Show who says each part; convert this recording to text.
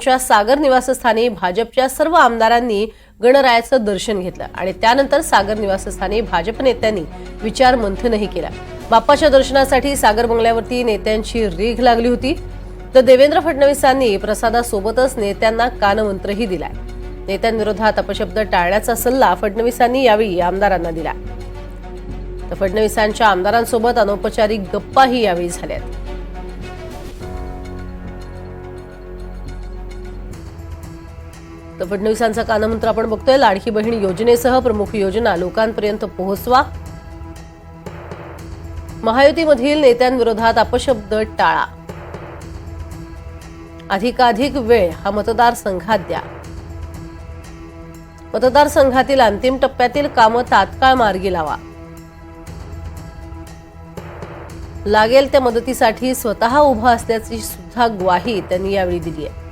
Speaker 1: च्या सागर निवासस्थानी भाजपच्या सर्व आमदारांनी गणरायाचं दर्शन घेतलं आणि त्यानंतर सागर निवासस्थानी भाजप नेत्यांनी विचार मंथनही केला. बाप्पाच्या दर्शनासाठी सागर बंगल्यावरती नेत्यांची रीघ लागली होती. तर देवेंद्र फडणवीसांनी प्रसादासोबतच नेत्यांना कानमंत्रही दिलाय. नेत्यांविरोधात अपशब्द टाळण्याचा सल्ला फडणवीसांनी यावेळी आमदारांना दिला. तर फडणवीसांच्या आमदारांसोबत अनौपचारिक गप्पाही यावेळी झाल्यात. तर फडणवीसांचा कानमंत्र आपण बघतोय. लाडकी बहीण योजनेसह प्रमुख योजना लोकांपर्यंत पोहोचवा. महायुतीमधील नेत्यांविरोधात अपशब्द टाळा. अधिकाधिक वेळ हा मतदारसंघात द्या. मतदारसंघातील अंतिम टप्प्यातील कामं तात्काळ मार्गी लावा. लागेल त्या मदतीसाठी स्वतः उभा असल्याची सुद्धा ग्वाही त्यांनी यावेळी दिली आहे.